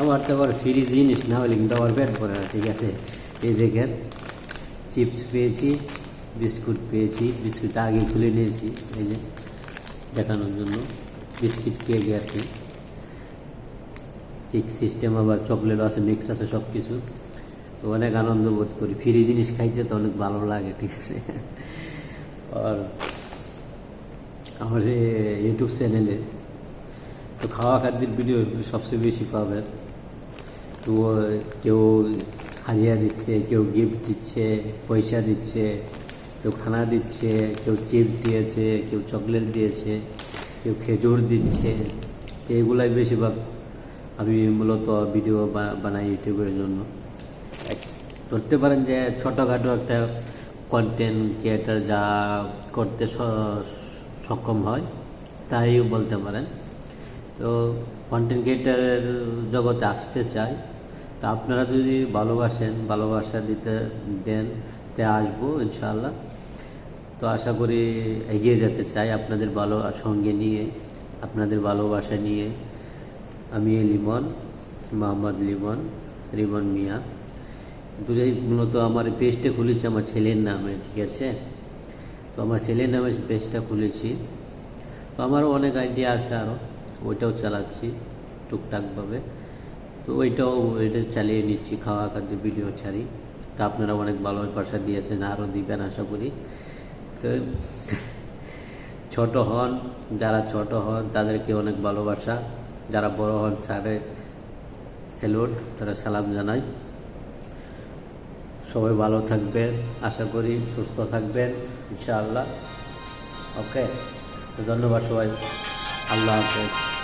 আমার তো আবার ফ্রি জিনিস না হলে কিন্তু আমার পেট ভরে না, ঠিক আছে? এই দেখেন চিপস পেয়েছি, বিস্কুট পেয়েছি বিস্কুটটা আগে খুলে নিয়েছি, এই যে দেখানোর জন্য। বিস্কিট কি কেক সিস্টেম আবার চকলেট আছে মিক্স আছে সব কিছু তো অনেক আনন্দ বোধ করি। ফ্রি জিনিস খাইতে তো অনেক ভালো লাগে, ঠিক আছে? আর আমার যে ইউটিউব চ্যানেলে তো খাওয়া খাদ্যের ভিডিও সবচেয়ে বেশি পাবেন। তো কেউ হারিয়া দিচ্ছে, কেউ গিফট দিচ্ছে, পয়সা দিচ্ছে, কেউ খানা দিচ্ছে, কেউ চিপস দিয়েছে, কেউ চকলেট দিয়েছে, কেউ খেজুর দিচ্ছে। তো এগুলাই বেশিরভাগ আমি মূলত ভিডিও বানাই ইউটিউবের জন্য। ধরতে পারেন যে ছোটোখাটো একটা কন্টেন্ট ক্রিয়েটার যা করতে সক্ষম হয়, তাই বলতে পারেন। তো কন্টেন্ট ক্রিয়েটারের জগতে আসতে চাই, তা আপনারা যদি ভালোবাসেন, ভালোবাসা দিতে দেন, তে আসব ইনশাআল্লাহ। তো আশা করি এগিয়ে যেতে চাই আপনাদের ভালো, সঙ্গে নিয়ে, আপনাদের ভালোবাসা নিয়ে। আমি লিমন, মোহাম্মদ লিমন, রিমন মিয়া। দুটাই মূলত আমার পেজটা খুলেছি, আমার ছেলের নামে, ঠিক আছে? তো আমার ছেলের নামে পেজটা খুলেছি। তো আমারও অনেক আইডিয়া আছে আরও ওইটাও চালাচ্ছি টুকটাকভাবে। তো ওইটাও এটা চালিয়ে নিচ্ছি, খাওয়া খাদ্য ভিডিও ছাড়ি। তা আপনারা অনেক ভালোবাসা দিয়েছেন, আরও দিবেন আশা করি। তো ছোট হন, যারা ছোট হন, তাদেরকে অনেক ভালোবাসা। যারা বড় হন, তাদের স্যালুট তারা সালাম জানাই। সবাই ভালো থাকবেন, আশা করি সুস্থ থাকবেন, ইনশাআল্লাহ। ওকে ধন্যবাদ সবাই। I love this.